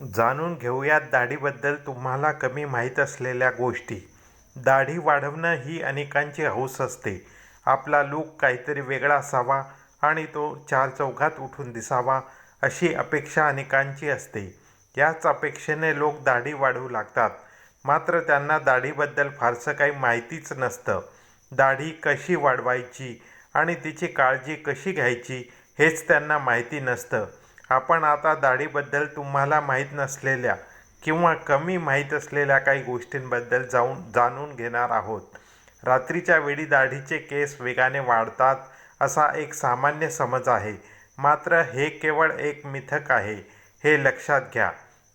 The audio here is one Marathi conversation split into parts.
जाणून घेऊयात दाढीबद्दल तुम्हाला कमी माहीत असलेल्या गोष्टी. दाढी वाढवणं ही अनेकांची हौस असते. आपला लूक काहीतरी वेगळा असावा आणि तो चार चौघात उठून दिसावा अशी अपेक्षा अनेकांची असते. याच अपेक्षेने लोक दाढी वाढवू लागतात. मात्र त्यांना दाढीबद्दल फारसं काही माहितीच नसतं. दाढी कशी वाढवायची आणि तिची काळजी कशी घ्यायची हेच त्यांना माहिती नसतं. आपण आता दाढीबद्दल तुम्हाला माहीत नसलेल्या किंवा कमी माहीत असलेल्या काही गोष्टींबद्दल जाऊन जाणून घेणार आहोत. रात्रीच्या वेळी दाढीचे केस वेगाने वाढतात असा एक सामान्य समज आहे. मात्र हे केवळ एक मिथक आहे. हे लक्षात घ्या.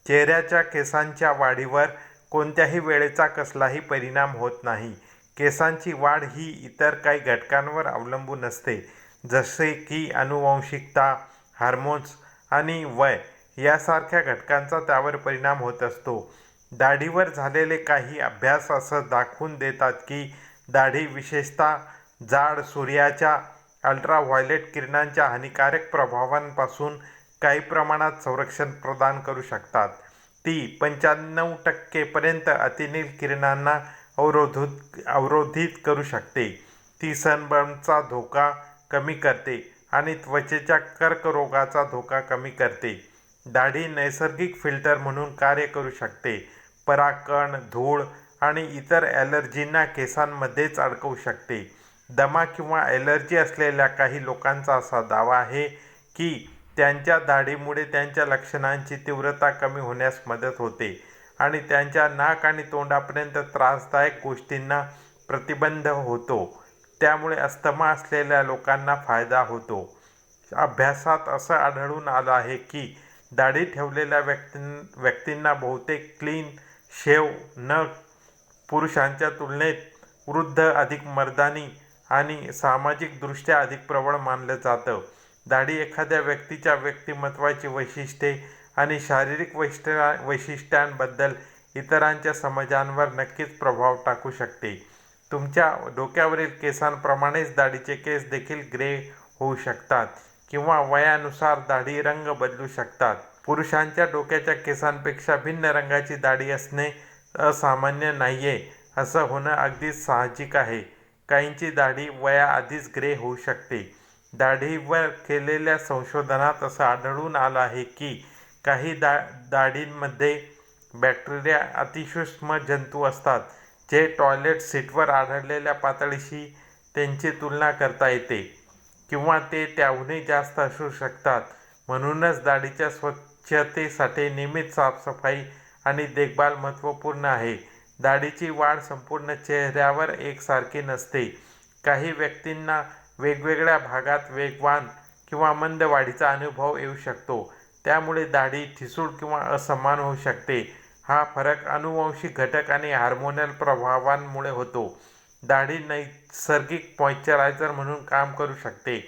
चेहऱ्याच्या केसांच्या वाढीवर कोणत्याही वेळेचा कसलाही परिणाम होत नाही. केसांची वाढ ही इतर काही घटकांवर अवलंबून असते. जसे की अनुवंशिकता हार्मोन्स आणि वय यासारख्या घटकांचा त्यावर परिणाम होत असतो. दाढीवर झालेले काही अभ्यास असं दाखवून देतात की दाढी विशेषतः जाड सूर्याच्या अल्ट्राव्हायलेट किरणांच्या हानिकारक प्रभावांपासून काही प्रमाणात संरक्षण प्रदान करू शकतात. ती पंच्याण्णव टक्केपर्यंत अतिनील किरणांना अवरोधित अवरोधित करू शकते. ती सनबर्नचा धोका कमी करते. आणि त्वचेच्या कर्करोगाचा धोका कमी करते. दाढी नैसर्गिक फिल्टर म्हणून कार्य करू शकते. पराकण धूळ आणि इतर ॲलर्जींना केसांमध्येच अडकवू शकते. दमा किंवा ॲलर्जी असलेल्या काही लोकांचा असा दावा आहे की त्यांच्या दाढीमुळे त्यांच्या लक्षणांची तीव्रता कमी होण्यास मदत होते आणि त्यांच्या नाक आणि तोंडापर्यंत त्रासदायक गोष्टींना प्रतिबंध होतो. त्यामुळे अस्थमा असलेल्या लोकांना फायदा होतो. अभ्यासात असं आढळून आलं आहे की दाढी ठेवलेल्या व्यक्तीं व्यक्तींना बहुतेक क्लीन शेव न पुरुषांच्या तुलनेत वृद्ध अधिक मर्दानी आणि सामाजिकदृष्ट्या अधिक प्रबळ मानलं जातं. दाढी एखाद्या व्यक्तीच्या व्यक्तिमत्वाची वैशिष्ट्ये आणि शारीरिक वैशिष्ट्य वैशिष्ट्यांबद्दल इतरांच्या समाजांवर नक्कीच प्रभाव टाकू शकते. तुमच्या डोक्यावरील केसांप्रमाणेच दाढीचे केस देखील ग्रे होऊ शकतात किंवा वयानुसार दाढी रंग बदलू शकतात. पुरुषांच्या डोक्याच्या केसांपेक्षा भिन्न रंगाची दाढी असणे असामान्य नाही आहे असं होणं अगदीच साहजिक आहे. काहींची दाढी वयाआधीच ग्रे होऊ शकते. दाढीवर केलेल्या संशोधनात असं आढळून आलं आहे की काही दा दाढींमध्ये बॅक्टेरिया अतिसूक्ष्म जंतू असतात. जे टॉयलेट सीटवर आढळलेल्या पातळीशी त्यांची तुलना करता येते किंवा ते त्याहूनही जास्त असू शकतात. म्हणूनच दाढीच्या स्वच्छतेसाठी नियमित साफसफाई आणि देखभाल महत्त्वपूर्ण आहे. दाढीची वाढ संपूर्ण चेहऱ्यावर एकसारखी नसते. काही व्यक्तींना वेगवेगळ्या भागात वेगवान किंवा मंद वाढीचा अनुभव येऊ शकतो. त्यामुळे दाढी ठिसूळ किंवा असमान होऊ शकते. हा फरक अनुवंशिक घटक आणि हार्मोनल प्रभावांमुळे होतो. दाढी नैसर्गिक मॉइश्चरायझर म्हणून काम करू शकते.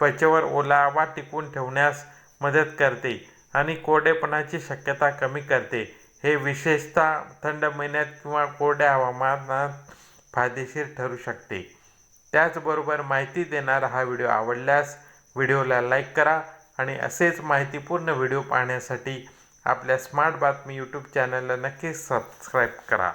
त्वचेवर ओलावा टिकवून ठेवण्यास मदत करते आणि कोरडेपणाची शक्यता कमी करते. हे विशेषतः थंड महिन्यात किंवा कोरड्या हवामानात फायदेशीर ठरू शकते. त्याचबरोबर माहिती देणारा हा व्हिडिओ आवडल्यास व्हिडिओला लाईक करा आणि असेच माहितीपूर्ण व्हिडिओ पाहण्यासाठी आपल्या स्मार्ट बातमी यूट्यूब चॅनलला नक्कीच सबस्क्राईब करा.